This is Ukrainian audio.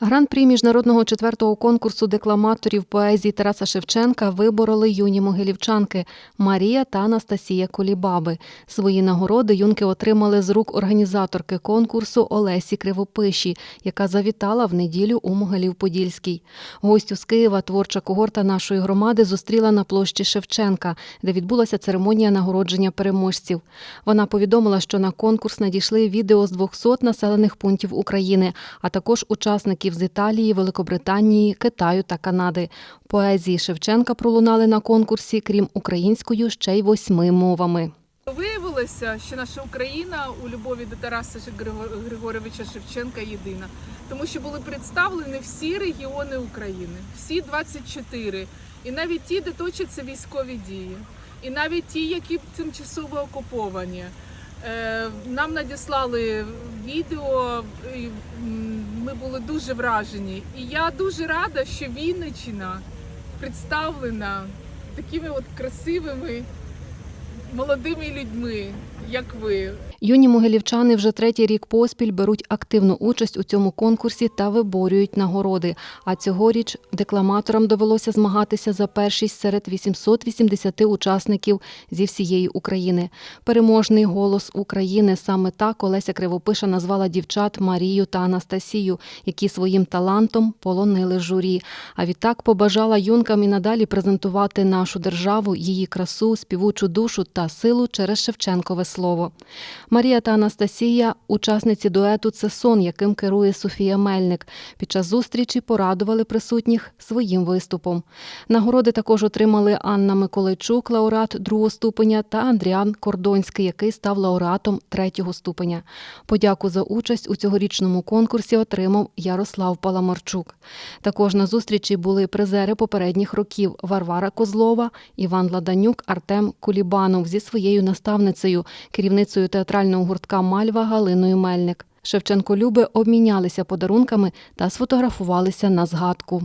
Гран-прі міжнародного четвертого конкурсу декламаторів поезії Тараса Шевченка вибороли юні могилівчанки Марія та Анастасія Колібаби. Свої нагороди юнки отримали з рук організаторки конкурсу Олесі Кривопиші, яка завітала в неділю у Могилів-Подільський. Гостю з Києва творча когорта нашої громади зустріла на площі Шевченка, де відбулася церемонія нагородження переможців. Вона повідомила, що на конкурс надійшли відео з 200 населених пунктів України, а також учасників з Італії, Великобританії, Китаю та Канади. Поезії Шевченка пролунали на конкурсі, крім українською, ще й восьми мовами. Виявилося, що наша Україна у любові до Тараса Григоровича Шевченка єдина, тому що були представлені всі регіони України, всі 24, і навіть ті, де точаться військові дії, і навіть ті, які тимчасово окуповані. Е, Нам надіслали відео, ми були дуже вражені. І я дуже рада, що Вінниччина представлена такими от красивими молодими людьми, як ви. Юні могилівчани вже третій рік поспіль беруть активну участь у цьому конкурсі та виборюють нагороди. А цьогоріч декламаторам довелося змагатися за першість серед 880 учасників зі всієї України. Переможний голос України саме так Олеся Кривопиша назвала дівчат Марію та Анастасію, які своїм талантом полонили журі. А відтак побажала юнкам і надалі презентувати нашу державу, її красу, співучу душу та силу через Шевченкове слово. Марія та Анастасія учасниці дуету Це сон, яким керує Софія Мельник. Під час зустрічі порадували присутніх своїм виступом. Нагороди також отримали Анна Миколайчук, лауреат другого ступеня, та Андріан Кордонський, який став лауреатом третього ступеня. Подяку за участь у цьогорічному конкурсі отримав Ярослав Паламарчук. Також на зустрічі були призери попередніх років Варвара Козлова, Іван Ладанюк, Артем Кулібанов зі своєю наставницею, керівницею театрального гуртка Мальва Галиною Мельник. Шевченко Люби обмінялися подарунками та сфотографувалися на згадку.